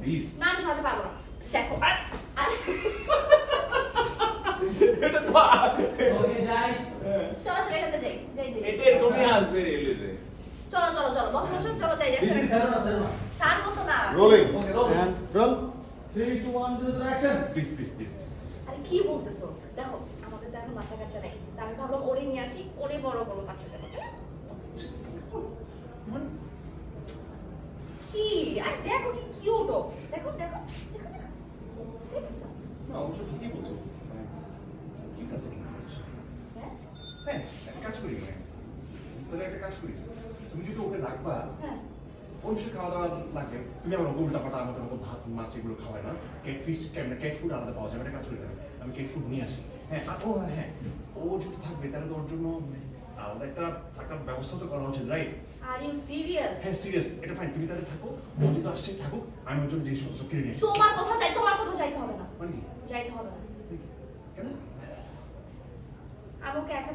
Please না আমি সরাতে পারব না। দেখো এটা তো ওকে যাই। চলো চলো এখান যাই যাই যাই। এটা এরকমই আসবে রেলওয়েতে। চলো চলো চলো বসো বসো চলো যাই যাই। স্যার না স্যার না। তার মতো না। Rolling Okay, roll. And roll 3 2 1 0 action please please please আরে কি বলতেছো? দেখো আমাদের তো এখন বাচ্চা কাচ্চা নেই। তা আমি ভাবলাম ওরে নিয়ে আসি ওরে বড় বড় বাচ্চা দেবো কি? আর দেখো কি কিউট। ও দেখো দেখো দেখো। না অবশ্য ঠিকই বলছো। মানে, ঠিক আছে কি বলছো? হ্যাঁ? হ্যাঁ একটা কাজ করি মানে। তাহলে একটা কাজ করি। তুমি যদি ওকে রাখবা হ্যাঁ। অবশ্যই খাওয়া দাওয়া লাগবে। তুমি আমার ওকে উল্টা পাটা আমাদের মতো ভাত মাছ এগুলো খাওয়ায় না। ক্যাট ফিশ ক্যাট ফুড আলাদা পাওয়া যাবে একটা কাজ করে আমি ক্যাট ফুড নিয়ে আসি। হ্যাঁ আর ও হ্যাঁ ও যদি থাকবে তাহলে তো ওর জন্য তাহলে একটা থাকার ব্যবস্থা তো করা উচিত রাইট আর ইউ সিরিয়াস হ্যাঁ সিরিয়াস এটা ফাইন তুমি তাহলে থাকো ও যদি আসছে থাকুক আমি ওর জন্য জিনিসপত্র তোমার কথা চাই তোমার কথা চাইতে হবে না। মানে যাইতে হবে না। মানে কেন? আমাকে একা